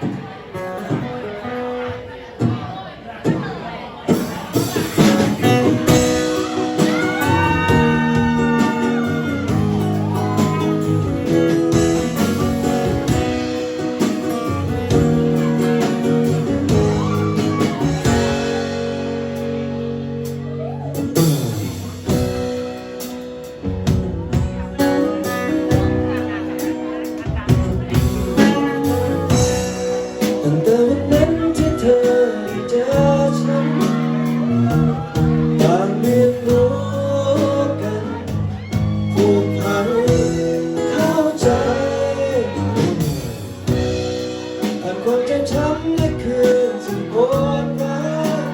ตั้ ผ่านความเจ็บช้ำและคืนที่ปวดร้าว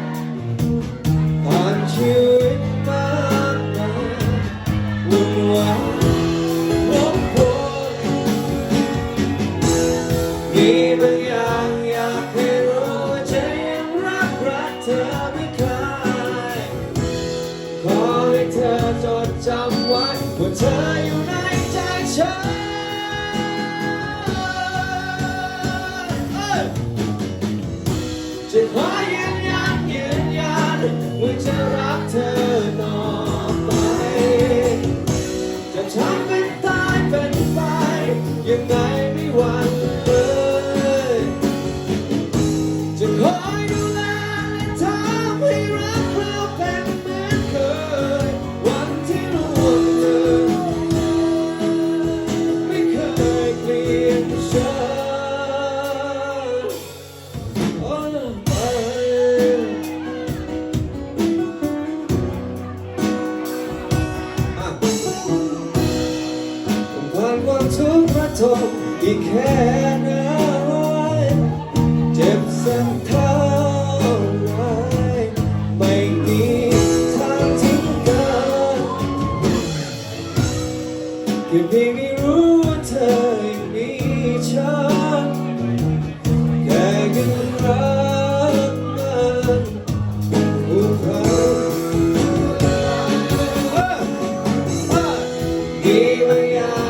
ผ่านชีวิตมากมายวุ่นวายรบกวนมีบางอย่างอยากให้รู้ว่าใจยังรักรักเธอไม่เคยขอให้เธอจดจำไว้ว่าเธออยู่ในใจฉัน จะรักเธอต่อไปจะทำให้ ทบอีกแค่ไหนเจ็บสักเท่าไรไม่มีทางทิ้งกันแค่เพียงได้รู้เธอยังมีฉันแต่ยังรักมันนมีบางอย่าง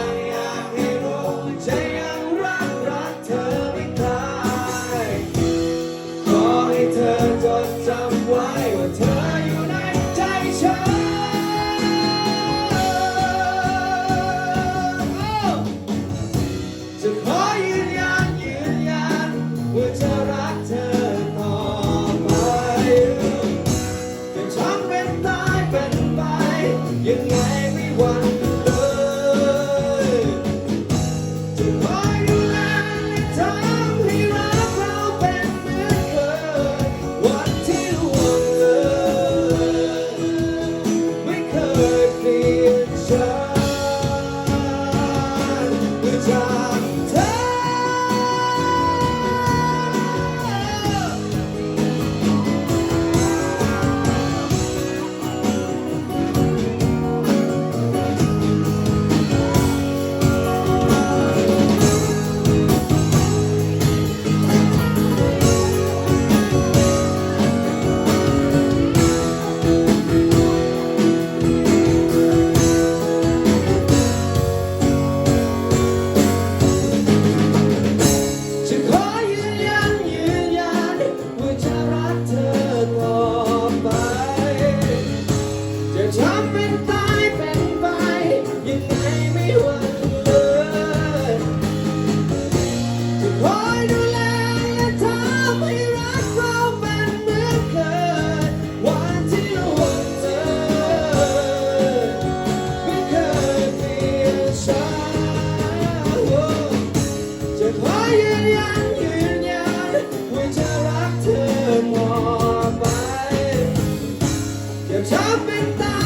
You're jumping down.